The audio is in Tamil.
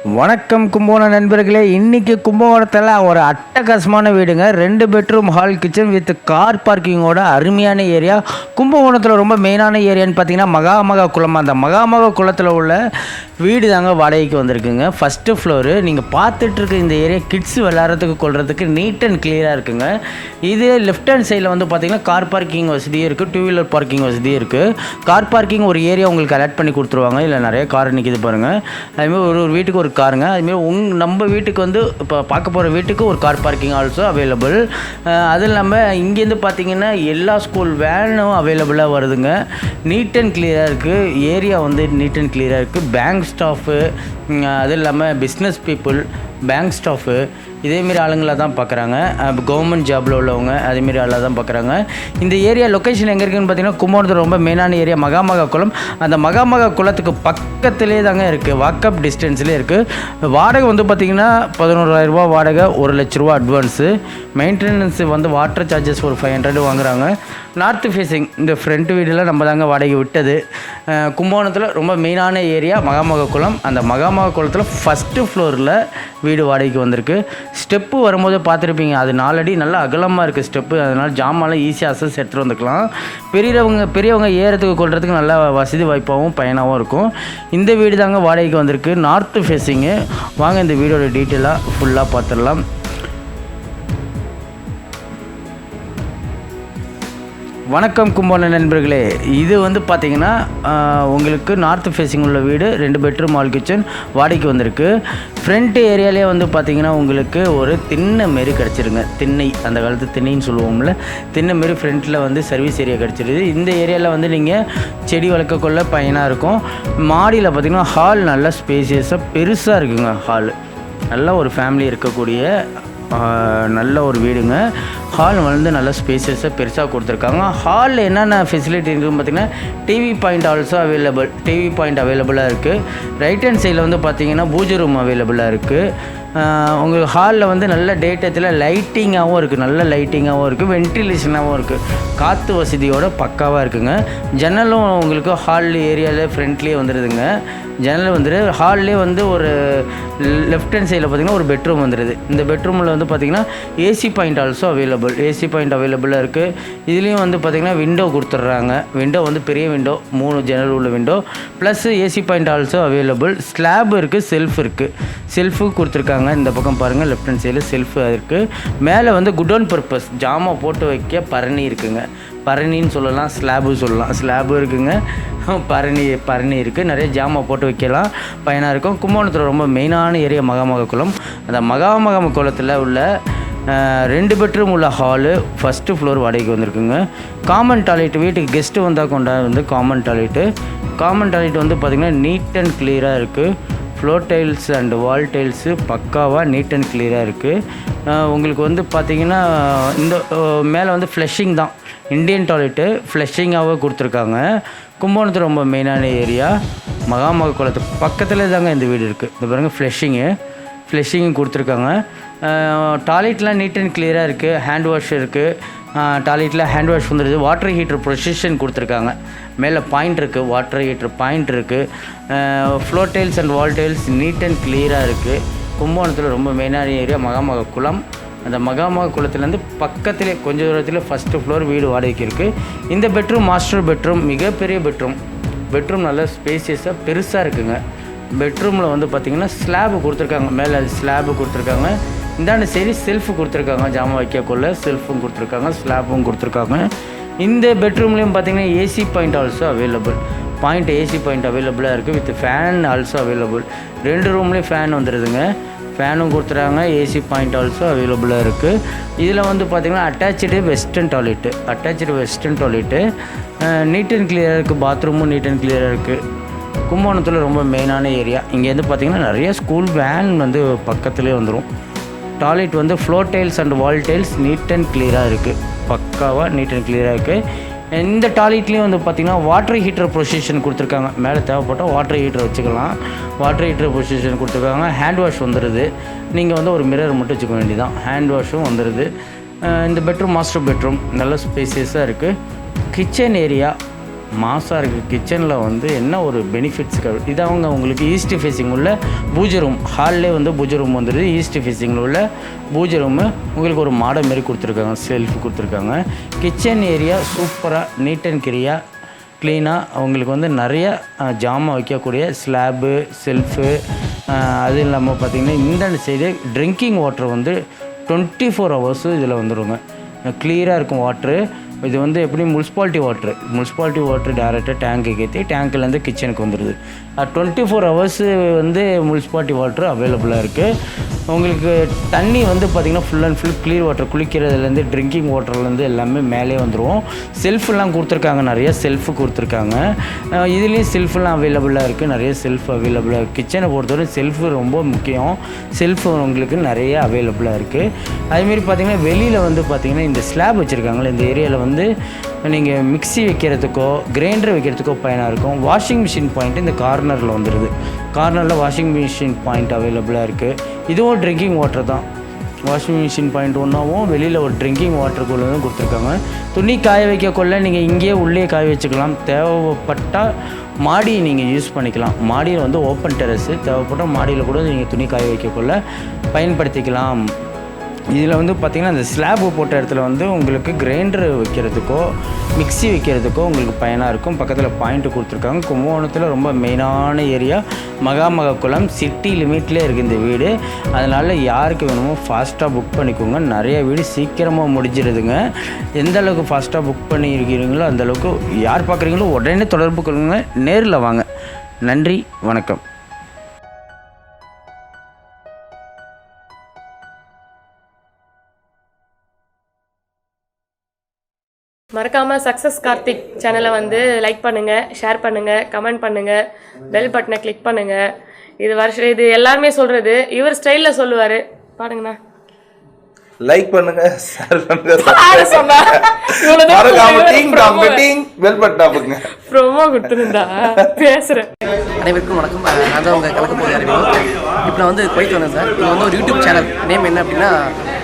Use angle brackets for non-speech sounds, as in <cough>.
வணக்கம் கும்பகோணம் நண்பர்களே இன்னைக்கு கும்பகோணத்தில் ஒரு அட்டகாசமான வீடுங்க. ரெண்டு bedroom hall kitchen with car பார்க்கிங்கோட அருமையான ஏரியா கும்பகோணத்தில் ரொம்ப மெயினான ஏரியான்னு பார்த்தீங்கன்னா மகாமகா குளம். அந்த மகாமகா குளத்தில் உள்ள வீடு தாங்க வாடகைக்கு வந்திருக்குங்க. ஃபஸ்ட்டு ஃப்ளோரு நீங்கள் பார்த்துட்ருக்க இந்த ஏரியா கிட்ஸ் விளாட்றதுக்கு கொள்றதுக்கு நீட் அண்ட் கிளியராக இருக்குங்க. இது லெஃப்ட் ஹேண்ட் சைடில் வந்து பார்த்தீங்கன்னா கார் பார்க்கிங் வசதியும் இருக்குது டூ வீலர் பார்க்கிங் வசதியும் இருக்குது கார் பார்க்கிங் ஒரு ஏரியா உங்களுக்கு அலாட் பண்ணி கொடுத்துருவாங்க. இல்லை நிறைய கார் நிற்கிது பாருங்கள் அதுமாதிரி ஒரு ஒரு வீட்டுக்கு ஒரு காருங்க அதுமாரி உங் நம்ம வீட்டுக்கு வந்து இப்போ பார்க்க போகிற வீட்டுக்கு ஒரு கார் பார்க்கிங் ஆல்சோ அவைலபிள் அது இல்லாமல் இங்கேருந்து பார்த்தீங்கன்னா எல்லா ஸ்கூல் வேனும் அவைலபிளாக வருதுங்க. நீட் அண்ட் கிளியராக இருக்குது ஏரியா வந்து நீட் அண்ட் கிளியராக இருக்குது பேங்க் ஸ்டாஃபு அது இல்லாமல் பிஸ்னஸ் பீப்புள் பேங்க் ஸ்டாஃபு இதேமாரி ஆளுங்களை தான் பார்க்குறாங்க. கவர்மெண்ட் ஜாபில் உள்ளவங்க அதேமாரி ஆளாக தான் பார்க்குறாங்க. இந்த ஏரியா லொக்கேஷன் எங்கே இருக்குன்னு பார்த்தீங்கன்னா கும்பகோணத்தில் ரொம்ப மெயினான ஏரியா மகாமகா குளம். அந்த மகாமகா குளத்துக்கு பக்கத்துலேயே தாங்க இருக்குது வாக்கப் டிஸ்டன்ஸ்லேயே இருக்குது வாடகை வந்து பார்த்திங்கன்னா பதினோராயிரரூபா வாடகை ஒரு லட்ச ரூபா அட்வான்ஸு மெயின்டெனன்ஸு வந்து வாட்டர் சார்ஜஸ் ஒரு ஃபைவ் ஹண்ட்ரட் வாங்குறாங்க. நார்த் ஃபேஸிங் இந்த ஃப்ரண்ட் வீடெல்லாம் நம்ம தாங்க வாடகை விட்டது. கும்பகோணத்தில் ரொம்ப மெயினான ஏரியா மகாமக குளம். அந்த மகாமக குளத்தில் ஃபஸ்ட்டு ஃப்ளோரில் வீடு வாடகைக்கு வந்திருக்கு. ஸ்டெப்பு வரும்போது பார்த்துருப்பீங்க. அது நாலடி நல்லா அகலமாக இருக்குது ஸ்டெப்பு. அதனால் ஜாமான்லாம் ஈஸியாக அசஸ் எடுத்துகிட்டு வந்துக்கலாம். பெரியவங்க பெரியவங்க ஏறத்துக்கு கொள்றதுக்கு நல்லா வசதி வாய்ப்பாகவும் பயனாகவும் இருக்கும். இந்த வீடு தாங்க வாடகைக்கு வந்திருக்கு. நார்த்து ஃபேஸிங்கு வாங்க இந்த வீடோட டீட்டெயிலாக ஃபுல்லாக பார்த்துடலாம். வணக்கம் கும்பகோண நண்பர்களே. இது வந்து பார்த்தீங்கன்னா உங்களுக்கு நார்த் ஃபேஸிங் உள்ள வீடு ரெண்டு பெட்ரூம் ஹால் கிச்சன் வாடகைக்கு வந்திருக்கு. ஃப்ரண்ட் ஏரியாலே வந்து பார்த்தீங்கன்னா உங்களுக்கு ஒரு திண்ணை மாரி கிடச்சிருங்க. திண்ணை அந்த காலத்து திண்ணைன்னு சொல்லுவோம்ல. தின்ன மாரி ஃப்ரண்ட்டில் வந்து சர்வீஸ் ஏரியா கிடச்சிருது. இந்த ஏரியாவில் வந்து நீங்கள் செடி வளர்க்கக்குள்ள பயனாக இருக்கும். மாடியில் பார்த்தீங்கன்னா ஹால் நல்லா ஸ்பேசியஸாக பெருசாக இருக்குங்க ஹால் நல்ல ஒரு ஃபேமிலி இருக்கக்கூடிய நல்ல ஒரு வீடுங்க. ஹால் வந்து நல்ல ஸ்பேசஸை பெருசாக கொடுத்துருக்காங்க. ஹாலில் என்னென்ன ஃபெசிலிட்டி இருக்குதுன்னு பார்த்தீங்கன்னா TV point also available TV point அவைலபிளாக இருக்குது ரைட் ஹேண்ட் சைடில் வந்து பார்த்திங்கன்னா பூஜை ரூம் அவைலபிளாக இருக்குது உங்களுக்கு ஹாலில் வந்து நல்ல டேட்டத்தில் லைட்டிங்காகவும் இருக்குது நல்ல லைட்டிங்காகவும் இருக்குது வென்டிலேஷனாகவும் இருக்குது காற்று வசதியோட பக்காவாக இருக்குங்க. ஜன்னலும் உங்களுக்கு ஹால் ஏரியாவில் ஃப்ரண்ட்லேயே வந்துடுதுங்க ஜன்னல் வந்துடுது ஹால்லே வந்து ஒரு லெஃப்ட் ஹேண்ட் சைடில் பார்த்தீங்கன்னா ஒரு பெட்ரூம் வந்துடுது இந்த பெட்ரூமில் வந்து பார்த்தீங்கன்னா AC point also available AC point அவைலபிளாக இருக்குது இதுலேயும் வந்து பார்த்தீங்கன்னா விண்டோ கொடுத்துட்றாங்க விண்டோ வந்து பெரிய விண்டோ மூணு ஜன்னல் உள்ள window plus AC point also available slab இருக்குது செல்ஃப் இருக்குது செல்ஃபு கொடுத்துருக்காங்க. இந்த பக்கம் பாருங்கள் லெஃப்ட் ஹேண்ட் சைடில் செல்ஃப் இருக்குது மேலே வந்து குடோன் பர்பஸ் ஜாமா போட்டு வைக்க பரணி இருக்குங்க. பரணின்னு சொல்லலாம் ஸ்லாபு சொல்லலாம். ஸ்லாபு இருக்குங்க. பரணி பரணி இருக்குது நிறைய ஜாமா போட்டு வைக்கலாம். பயனாக இருக்கும். கும்பகோணத்தில் ரொம்ப மெயினான ஏரியா மகாமக குளம். அந்த மகாமக குளத்தில் உள்ள ரெண்டு பெட்ரூம் உள்ள ஹாலு ஃபஸ்ட்டு ஃப்ளோர் வாடகைக்கு வந்திருக்குங்க. காமன் டாய்லெட் வீட்டுக்கு கெஸ்ட்டு வந்தால் கொண்டா வந்து காமன் டாய்லெட்டு காமன் டாய்லெட் வந்து பார்த்திங்கன்னா நீட் அண்ட் கிளியராக இருக்குது floor tiles and wall tiles பக்காவாக நீட் அண்ட் கிளியராக இருக்குது உங்களுக்கு வந்து பார்த்தீங்கன்னா இந்த மேலே வந்து ஃப்ளஷிங் தான். இந்தியன் டாய்லெட்டு ஃப்ளஷிங்காகவே கொடுத்துருக்காங்க. கும்பகோணத்தில் ரொம்ப மெயினான ஏரியா மகாமக குளத்துக்கு பக்கத்தில் தாங்க இந்த வீடு இருக்குது இந்த பாருங்கள் ஃப்ளஷிங்கு ஃப்ளஷிங்கும் கொடுத்துருக்காங்க. டாய்லெட்லாம் நீட் அண்ட் கிளியராக இருக்குது ஹேண்ட் வாஷ் இருக்குது டாய்லெட்டில் ஹேண்ட் வாஷ் வந்துடுது வாட்டர் ஹீட்டர் ப்ரொசிஷன் கொடுத்துருக்காங்க. மேலே பாயிண்ட் இருக்குது வாட்டர் ஹீட்டர் பாயிண்ட் இருக்குது floor tiles and wall tiles neat and கிளியராக இருக்குது கும்பகோணத்தில் ரொம்ப மெயினான ஏரியா மகாமக குளம். அந்த மகாமக குளத்துலேருந்து பக்கத்திலே கொஞ்ச தூரத்தில் ஃபஸ்ட்டு ஃப்ளோர் வீடு வாடகைக்கு இருக்குது இந்த பெட்ரூம் மாஸ்டர் பெட்ரூம் மிகப்பெரிய பெட்ரூம் பெட்ரூம் நல்லா ஸ்பேசியஸாக பெருசாக இருக்குங்க. பெட்ரூமில் வந்து பார்த்திங்கன்னா ஸ்லாபு கொடுத்துருக்காங்க. மேலே ஸ்லாபு கொடுத்துருக்காங்க. இந்தாண்ட சரி செல்ஃபு கொடுத்துருக்காங்க. ஜாமான் வைக்கக்குள்ள செல்ஃபும் கொடுத்துருக்காங்க ஸ்லாப்பும் கொடுத்துருக்காங்க. இந்த பெட்ரூம்லேயும் பார்த்தீங்கன்னா AC point also available point AC point அவைலபிளாக இருக்குது வித் ஃபேன் ஆல்சோ அவைலபிள் ரெண்டு ரூம்லேயும் ஃபேன் வந்துடுதுங்க ஃபேனும் கொடுத்துறாங்க ஏசி பாயிண்ட் ஆல்சோ அவைலபிளாக இருக்குது இதில் வந்து பார்த்திங்கன்னா attach western toilet attach western toilet neat and கிளியராக இருக்குது பாத்ரூமும் நீட் அண்ட் கிளியராக இருக்குது கும்பகோணத்தில் ரொம்ப மெயினான ஏரியா இங்கேருந்து பார்த்திங்கன்னா நிறைய ஸ்கூல் வேன் வந்து பக்கத்துலேயே வந்துடும் டாய்லெட் வந்து floor tiles and wall tiles neat and கிளியராக இருக்குது பக்காவாக நீட் அண்ட் கிளியராக இருக்குது இந்த டாய்லெட்லேயும் வந்து பார்த்திங்கன்னா வாட்டர் ஹீட்டர் பொசிஷன் கொடுத்துருக்காங்க. மேலே தேவைப்பட்டால் வாட்டர் ஹீட்டர் வச்சுக்கலாம். வாட்டர் ஹீட்டர் பொசிஷன் கொடுத்துருக்காங்க. ஹேண்ட் வாஷ் வந்துடுது நீங்கள் வந்து ஒரு மிரர் மட்டும் வச்சுக்க வேண்டியதான் ஹேண்ட் வாஷும் வந்துடுது இந்த பெட்ரூம் மாஸ்டர் பெட்ரூம் நல்ல ஸ்பேசியஸாக இருக்குது கிச்சன் ஏரியா மாசாக இருக்குது கிச்சனில் வந்து என்ன ஒரு பெனிஃபிட்ஸ் இது அவங்க உங்களுக்கு ஈஸ்ட் ஃபேஸிங் உள்ள பூஜை ரூம் ஹால்லே வந்து பூஜை ரூம் வந்துடுது ஈஸ்ட் ஃபேஸிங்கில் உள்ள பூஜை ரூமு உங்களுக்கு ஒரு மாடை மாரி கொடுத்துருக்காங்க செல்ஃப் கொடுத்துருக்காங்க. கிச்சன் ஏரியா சூப்பராக நீட் அண்ட் கிரியாக க்ளீனாக அவங்களுக்கு வந்து நிறைய ஜாமான் வைக்கக்கூடிய ஸ்லாபு செல்ஃபு அது இல்லாமல் பார்த்திங்கன்னா இந்த சைடு ட்ரிங்கிங் வாட்டர் வந்து டுவெண்ட்டி ஃபோர் ஹவர்ஸும் இதில் வந்துடுங்க க்ளியராக இருக்கும் வாட்ரு இது வந்து எப்படி முனிசிபாலிட்டி வாட்ரு முனிசிபாலிட்டி வாட்ரு டேரெக்டாக டேங்க்கு ஏற்றி டேங்க்லேருந்து கிச்சனுக்கு வந்துடுது டுவெண்ட்டி ஃபோர் ஹவர்ஸு வந்து முனிசிபாலிட்டி வாட்ரு அவைலபிளாக இருக்குது உங்களுக்கு தண்ணி வந்து பார்த்திங்கன்னா full and full clear water குளிக்கிறதுலேருந்து drinking வாட்டர்லேருந்து எல்லாமே மேலே வந்துடும் செல்ஃபெல்லாம் கொடுத்துருக்காங்க நிறைய செல்ஃபு கொடுத்துருக்காங்க. இதுலேயும் செல்ஃபெல்லாம் அவைலபிளாக இருக்குது நிறைய செல்ஃப் அவைலபிளாக இருக்குது கிச்சனை பொறுத்தவரை செல்ஃபு ரொம்ப முக்கியம். செல்ஃப் உங்களுக்கு நிறைய அவைலபிளாக இருக்குது அதேமாரி பார்த்திங்கன்னா வெளியில் வந்து பார்த்திங்கன்னா இந்த ஸ்லாப் வச்சுருக்காங்களே இந்த ஏரியாவில் வந்து வந்து நீங்கள் மிக்ஸி வைக்கிறதுக்கோ கிரைண்டர் வைக்கிறதுக்கோ பயனாக இருக்கும். வாஷிங் மிஷின் பாயிண்ட் இந்த கார்னரில் வந்துடுது கார்னரில் வாஷிங் மிஷின் பாயிண்ட் அவைலபிளாக இருக்குது இதுவும் ட்ரிங்கிங் வாட்டர் தான். வாஷிங் மிஷின் பாயிண்ட் ஒன்றாவும் வெளியில் ஒரு ட்ரிங்கிங் வாட்டர் கூலரும் கொடுத்துருக்காங்க. துணி காய வைக்கக்குள்ள நீங்கள் இங்கேயே உள்ளே காய வச்சுக்கலாம். தேவைப்பட்டால் மாடி நீங்கள் யூஸ் பண்ணிக்கலாம். மாடியில் வந்து ஓப்பன் டெரஸு தேவைப்பட்டால் மாடியில் கூட நீங்கள் துணி காய வைக்கக்குள்ள பயன்படுத்திக்கலாம். இதில் வந்து பார்த்திங்கன்னா அந்த ஸ்லாப் போட்ட இடத்துல வந்து உங்களுக்கு கிரைண்டர் வைக்கிறதுக்கோ மிக்ஸி வைக்கிறதுக்கோ உங்களுக்கு பயனாக இருக்கும். பக்கத்தில் பாயிண்ட்டு கொடுத்துருக்காங்க. கும்பகோணத்தில் ரொம்ப மெயினான ஏரியா மகாமகக்குளம் சிட்டி லிமிட்லேயே இருக்குது இந்த வீடு. அதனால் யாருக்கு வேணுமோ ஃபாஸ்ட்டாக புக் பண்ணிக்கோங்க. நிறைய வீடு சீக்கிரமாக முடிஞ்சிருதுங்க. எந்த அளவுக்கு ஃபாஸ்ட்டாக புக் பண்ணியிருக்கிறீங்களோ அந்த அளவுக்கு யார் பார்க்குறீங்களோ உடனே தொடர்பு கொள்ளுங்க. நேரில் வாங்க. நன்றி வணக்கம். மறக்காம சக்ஸஸ் கார்த்திக் சேனலை வந்து லைக் பண்ணுங்க ஷேர் பண்ணுங்க கமெண்ட் பண்ணுங்க பெல் பட்டனை கிளிக் பண்ணுங்க. இது வருஷம் இது எல்லாருமே சொல்றது இவர் ஸ்டைல்ல சொல்லுவாரு. பாடுங்கண்ணா லைக் பண்ணுங்க ஷேர் பண்ணுங்க <laughs> சொன்னா? மறக்காம. டீங் டாங் பெட்டிங் பெல் பட்டன் அமுக்குங்க ப்ரோமோ கொடுத்துருந்தா. பேசுறேன். அனைவருக்கும் வணக்கம். நான் தான் உங்கள் கலக்க அறிவியல் இப்போ நான் வந்து குவைத் வந்தேன் சார். இது வந்து ஒரு யூடியூப் சேனல் நேம் என்ன அப்படின்னா